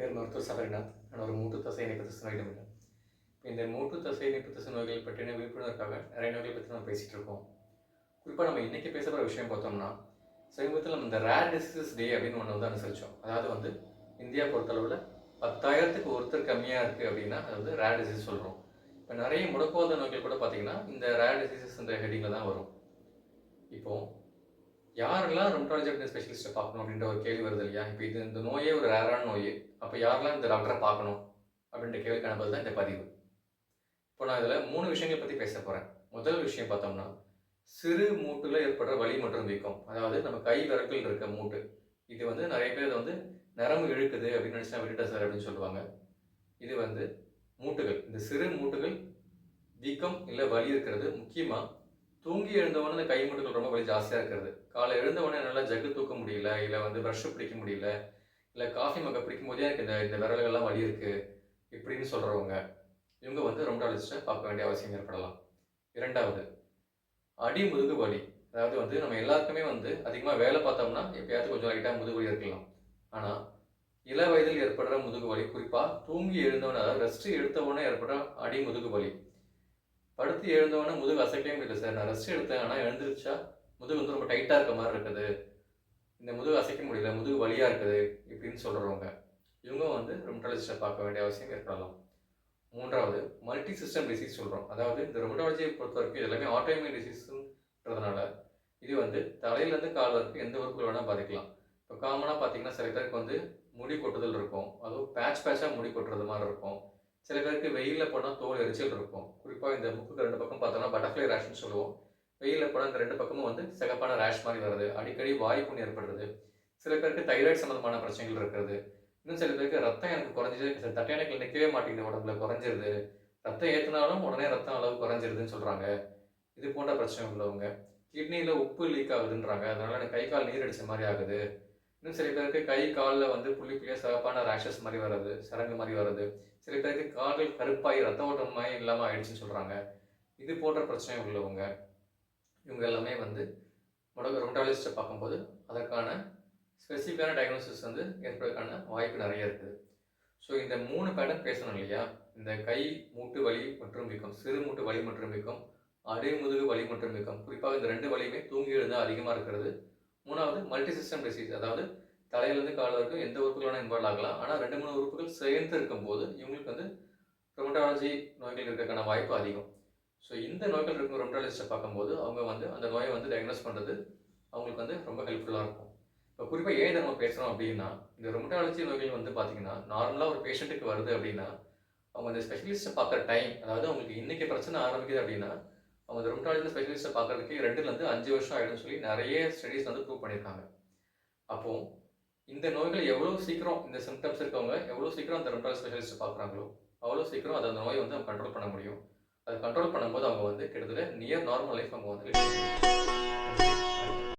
பேர் மருத்துவர் சபரிநாத் நான் ஒரு மூட்டு தசை இணைப்பு நோய் நிபுணர் இப்போ இந்த மூட்டு தசை இணைப்பு தசை நோய்கள் பற்றின விழிப்புணர்வுக்காக நிறைய நோய்கள் பற்றி நம்ம பேசிகிட்டு இருக்கோம். குறிப்பாக நம்ம இன்றைக்கி பேச போகிற விஷயம் பார்த்தோம்னா சமீபத்தில் நம்ம இந்த ரேர் டிசீசஸ் டே அப்படின்னு ஒன்று வந்து அனுசரித்தோம் அதாவது வந்து இந்தியா பொறுத்தளவில் பத்தாயிரத்துக்கு ஒருத்தர் கம்மியாக இருக்குது அப்படின்னா அது வந்து ரேர் டிசீஸ் சொல்கிறோம் இப்போ நிறைய முடக்குவாத நோய்கள் கூட பார்த்தீங்கன்னா இந்த ரேர் டிசீசஸ் இந்த ஹெட்டிங்கில் தான் வரும். இப்போது யாரெல்லாம் ரொமட்டாலஜி ஸ்பெஷலிஸ்ட்டை பார்க்கணும் அப்படின்ற ஒரு கேள்வி வருது இல்லையா? இப்போ இது இந்த நோயே ஒரு ரேரான நோய். அப்போ யாரெல்லாம் இந்த டாக்டரை பார்க்கணும் அப்படின்ற கேள்விக்கான பதில் தான் இந்த பதிவு. இப்போ நான் இதில் மூணு விஷயங்களை பற்றி பேச போகிறேன் முதல் விஷயம் பார்த்தோம்னா சிறு மூட்டில் ஏற்படுற வலி மற்றும் வீக்கம். அதாவது நம்ம கை விரல்கள் இருக்க மூட்டு. இது வந்து நிறைய பேர் வந்து நரம்பு இழுக்குது அப்படின்னு நினச்சா விட்டுட்டா சார் அப்படின்னு சொல்லுவாங்க. இது வந்து மூட்டுகள். இந்த சிறு மூட்டுகள் வீக்கம் இல்லை வலி இருக்கிறது முக்கியமாக தூங்கி எழுந்தவொடனே இந்த கை முட்டுகள் ரொம்ப வலி ஜாஸ்தியாக இருக்கிறது. காலை எழுந்தவொடனே என்னால் ஜக்கு தூக்க முடியல இல்லை வந்து ப்ரஷ் பிடிக்க முடியல இல்லை காஃபி மக்க பிடிக்கும் போதே எனக்கு இந்த இந்த விரல்கள்லாம் வலி இருக்குது இப்படின்னு சொல்கிறவங்க இவங்க வந்து ரொம்ப ரொமட்டாலஜிஸ்ட்டை பார்க்க வேண்டிய அவசியம் ஏற்படலாம். இரண்டாவது அடி முதுகு வலி. அதாவது வந்து நம்ம எல்லாருக்குமே வந்து அதிகமாக வேலை பார்த்தோம்னா எப்பயாவது கொஞ்சம் லைட்டாக முதுகு வலி இருக்கலாம். ஆனால் இள வயதில் ஏற்படுற முதுகு வலி குறிப்பாக தூங்கி எழுந்தவொடனே அதாவது ரெஸ்ட் எடுத்தவொடனே ஏற்படுற அடி முதுகு வலி. படுத்து எழுந்தவொடனே முதுகு அசைக்கவே முடியல சார். நான் ரெஸ்ட் எடுத்தேன். ஆனால் எழுந்திருச்சா முதுகு வந்து ரொம்ப டைட்டாக இருக்க மாதிரி இருக்குது. இந்த முதுகு அசைக்க முடியல முதுகு வலியாக இருக்குது இப்படின்னு சொல்கிறவங்க இவங்க வந்து ரொமட்டாலஜிஸ்ட்டை பார்க்க வேண்டிய அவசியம் ஏற்படலாம் மூன்றாவது மல்டி சிஸ்டம் டிசீஸ் சொல்கிறோம் அதாவது இந்த ரொமட்டாலஜியை பொறுத்த வரைக்கும் எல்லாமே ஆட்டோமின் டிசீஸ்ன்றதுனால இது வந்து தலையிலேருந்து கால் வரைக்கும் எந்த உறுப்புகள் வேணால் பாதிக்கலாம். இப்போ காமனாக பார்த்தீங்கன்னா சில பேருக்கு வந்து முடி கொட்டுதல் இருக்கும். அதுவும் பேட்ச் பேட்சாக முடி கொட்டுறது மாதிரி இருக்கும். சில பேருக்கு வெயிலில் போனால் தோல் எரிச்சல் இருக்கும். குறிப்பாக இந்த முக்குக்கு ரெண்டு பக்கம் பார்த்தோம்னா பட்டர்ஃப்ளை ரேஷ்னு சொல்லுவோம். வெயிலில் போனால் இந்த ரெண்டு பக்கமும் வந்து சிகப்பான ரேஷ் மாதிரி வருது. அடிக்கடி வாய்ப்புன்னு ஏற்படுறது. சில பேருக்கு தைராய்டு சம்மந்தமான பிரச்சனைகள் இருக்கிறது. இன்னும் சில பேருக்கு ரத்தம் எனக்கு குறைஞ்சிது தட்டையணைகள் நிற்கவே மாட்டேங்குது. உடம்புல குறைஞ்சிருது. ரத்தம் ஏற்றினாலும் உடனே ரத்தம் அளவு குறைஞ்சிருதுன்னு சொல்கிறாங்க இது போன்ற பிரச்சனை உள்ளவங்க. கிட்னியில் உப்பு லீக் ஆகுதுன்றாங்க. அதனால எனக்கு கை கால் நீர் அடிச்ச மாதிரி ஆகுது. இன்னும் சில பேருக்கு கை காலில் வந்து புள்ளி புள்ளியாக சிறப்பான ரேஷஸ் மாதிரி வர்றது சரங்கு மாதிரி வருது சில பேருக்கு காலில் கருப்பாகி ரத்த ஓட்டம் மாதிரி இல்லாமல் ஆயிடுச்சுன்னு சொல்கிறாங்க இது போன்ற பிரச்சனை உள்ளவங்க இவங்க எல்லாமே வந்து உடம்பு ரொமட்டாலஜிஸ்ட்டை பார்க்கும்போது அதற்கான ஸ்பெசிஃபிக்கான டயக்னோசிஸ் வந்து ஏற்படுறதுக்கான வாய்ப்பு நிறைய இருக்குது ஸோ இந்த மூணு பேட்டர்ன் பேசணும் இல்லையா? இந்த கை மூட்டு வலி மற்றும் வீக்கம். சிறு மூட்டு வலி மற்றும் வீக்கம் அடைமுதுகு வலி மற்றும் வீக்கம். குறிப்பாக இந்த ரெண்டு வலியுமே தூங்கி எழுந்தால் அதிகமாக இருக்கிறது. மூணாவது மல்டி சிஸ்டம் டிசீஸ் அதாவது தலையிலேருந்து கால் வரைக்கும் எந்த உறுப்புகளோட இன்வால்வ் ஆகலாம். ஆனால் ரெண்டு மூணு உறுப்புகள் சேர்ந்து இருக்கும்போது இவங்களுக்கு வந்து ரொமட்டாலஜி நோய்கள் இருக்கிறதுக்கான வாய்ப்பு அதிகம். ஸோ இந்த நோய்கள் இருக்கும் ரொமட்டாலஜிஸ்ட்டை பார்க்கும்போது அவங்க வந்து அந்த நோயை வந்து டயக்னோஸ் பண்ணுறது அவங்களுக்கு வந்து ரொம்ப ஹெல்ப்ஃபுல்லாக இருக்கும். இப்போ குறிப்பாக ஏன் நம்ம பேசுகிறோம் அப்படின்னா இந்த ரொமட்டாலஜி நோய்கள் வந்து பார்த்தீங்கன்னா நார்மலாக ஒரு பேஷண்ட்டுக்கு வருது அப்படின்னா அவங்க அந்த ஸ்பெஷலிஸ்ட்டை பார்க்குற டைம் அதாவது அவங்களுக்கு இன்றைக்கி பிரச்சனை ஆரம்பிக்குது அப்படின்னா அவங்க இந்த ரொமட்டாலஜி ஸ்பெஷலிஸ்ட்டை பார்க்குறதுக்கு ரெண்டுலேருந்து அஞ்சு வருஷம் ஆகிடும்னு சொல்லி நிறைய ஸ்டடீஸ் வந்து ப்ரூவ் பண்ணியிருக்காங்க. அப்போது இந்த நோய்கள் எவ்வளோ சீக்கிரம் இந்த சிம்டம்ஸ் இருக்கவங்க எவ்வளோ சீக்கிரம் அந்த ரொமட்டாலஜி ஸ்பெஷலிஸ்ட் பார்க்குறாங்களோ அவ்வளோ சீக்கிரம் அதை அந்த நோயை வந்து அவங்க கண்ட்ரோல் பண்ண முடியும். அதை கண்ட்ரோல் பண்ணும்போது அவங்க வந்து கிட்டத்தட்ட நியர் நார்மல் லைஃப் அவங்க வந்து